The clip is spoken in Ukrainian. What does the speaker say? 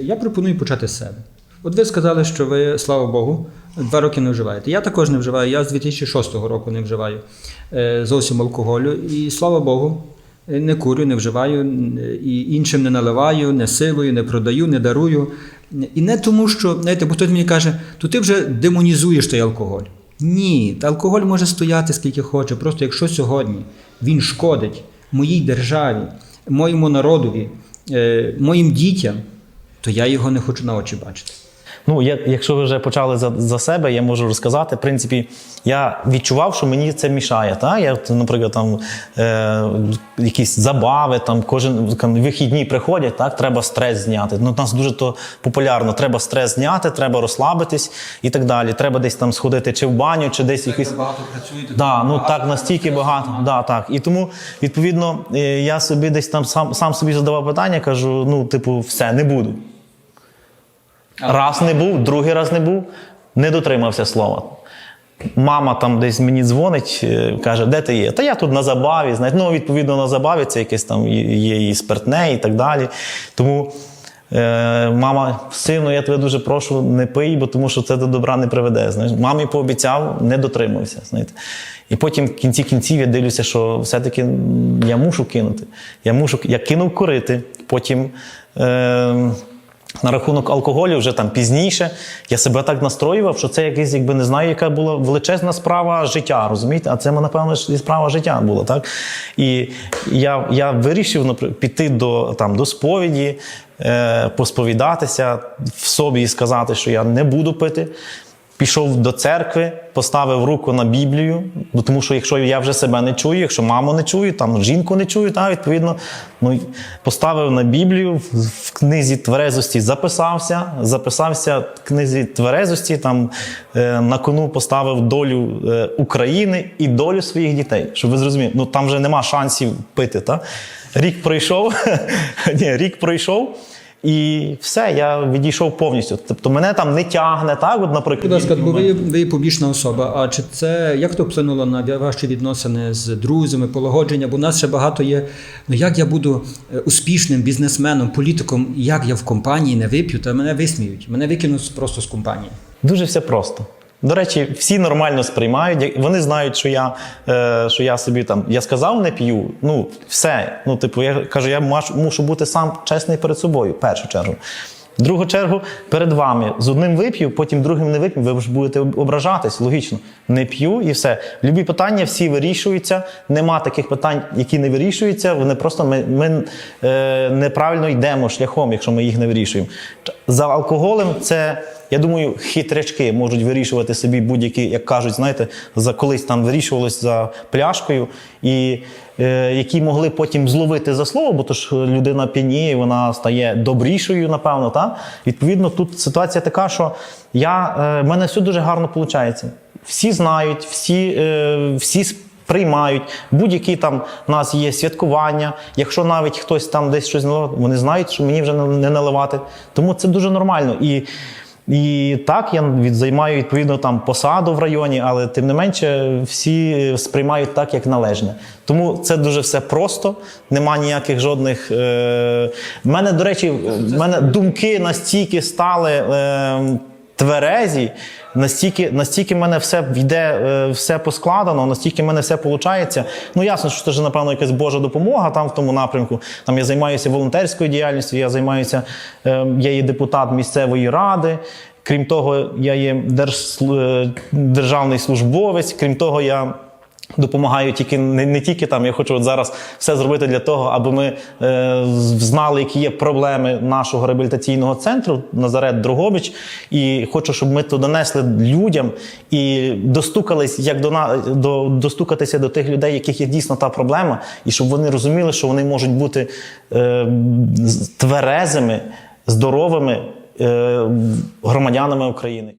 Я пропоную почати з себе. От ви сказали, що ви, слава Богу, два роки не вживаєте. Я також не вживаю, я з 2006 року не вживаю е, зовсім алкоголю. І слава Богу, не курю, не вживаю, і іншим не наливаю, не силою, не продаю, не дарую. І не тому, що, знаєте, бо хтось мені каже, то ти вже демонізуєш той алкоголь. Ні, алкоголь може стояти скільки хоче. Просто якщо сьогодні він шкодить моїй державі, моєму народові, е, моїм дітям, то я його не хочу на очі бачити. Ну, як, якщо ви вже почали за, за себе, я можу розказати. В принципі, я відчував, що мені це мішає. Та? Я, наприклад, там е, якісь забави, там кожен там, вихідні приходять, так, треба стрес зняти. Ну, у нас дуже то популярно. Треба стрес зняти, треба розслабитись і так далі. Треба десь там сходити чи в баню, чи десь якісь. багато працюєте. Да, ну так настільки багато. Да, так. І тому, відповідно, е, я собі десь там сам, сам собі задавав питання, кажу: ну, типу, все, не буду. Раз не був, другий раз не був, не дотримався слова. Мама там десь мені дзвонить, е, каже, де ти є? Та я тут на забаві. Знаєте, ну, відповідно, на забаві це якесь там є і спиртне і так далі. Тому е, мама, сину, я тебе дуже прошу, не пий, бо тому що це до добра не приведе. Знаєш. Мамі пообіцяв, не дотримався. Знаєте. І потім в кінці кінців я дивлюся, що все-таки я мушу кинути. Я мушу, я кинув курити, потім. Е, на рахунок алкоголю вже там пізніше я себе так настроював, що це якийсь, якби не знаю, яка була величезна справа життя, розумієте? А це, напевно, і справа життя була, так? І я, я вирішив напри- піти до, там, до сповіді, е, посповідатися в собі і сказати, що я не буду пити. Пішов до церкви, поставив руку на Біблію, бо тому що якщо я вже себе не чую, якщо маму не чую, там жінку не чую, та, відповідно, ну, поставив на Біблію в, книзі тверезості, записався, записався в книзі тверезості, там е, на кону поставив долю е, України і долю своїх дітей. Щоб ви зрозуміли, ну там вже нема шансів пити. Та? Рік пройшов, ні, рік пройшов. І все, я відійшов повністю. Тобто мене там не тягне, так? От, наприклад, Будь ласка, бо ви, ви публічна особа. А чи це як то вплинуло на ваші відносини з друзями, полагодження? Бо у нас ще багато є. Ну як я буду е, успішним бізнесменом, політиком, як я в компанії не вип'ю, та мене висміють. Мене викинуть просто з компанії. Дуже все просто. До речі, всі нормально сприймають. Вони знають, що я, е, що я собі там я сказав, не п'ю. Ну, все. Ну, типу, я кажу, я мушу бути сам чесний перед собою, першу чергу. В другу чергу, перед вами з одним вип'ю, потім другим не вип'ю, ви ж будете ображатись, логічно. Не п'ю і все. Любі питання всі вирішуються. Нема таких питань, які не вирішуються. Вони просто ми, ми е, неправильно йдемо шляхом, якщо ми їх не вирішуємо. За алкоголем це. Я думаю, хитрячки можуть вирішувати собі будь-які, як кажуть, знаєте, за колись там вирішувалось за пляшкою, і е, які могли потім зловити за слово, бо то ж людина п'яніє, вона стає добрішою, напевно. Та? Відповідно, тут ситуація така, що я, е, в мене все дуже гарно виходить. Всі знають, всі, е, всі приймають. Будь-які там в нас є святкування. Якщо навіть хтось там десь щось наливає, вони знають, що мені вже не наливати. Тому це дуже нормально. І, і так, я відзаймаю відповідно там посаду в районі, але тим не менше всі сприймають так, як належне. Тому це дуже все просто, нема ніяких жодних. Е... Мене, до речі, в мене думки настільки стали. Е... Тверезі, настільки, настільки в мене все йде, е, все поскладено, настільки в мене все виходить. Ну ясно, що це ж напевно якась Божа допомога там в тому напрямку. Там я займаюся волонтерською діяльністю, я займаюся, е, я є депутат місцевої ради. Крім того, я є держ, е, державний службовець. Крім того, я. Допомагаю тільки не, не тільки там. Я хочу от зараз все зробити для того, аби ми е, знали, які є проблеми нашого реабілітаційного центру Назарет Дрогобич. І хочу, щоб ми то донесли людям і достукались, як до, до достукатися до тих людей, яких є дійсно та проблема, і щоб вони розуміли, що вони можуть бути е, тверезими, здоровими е, громадянами України.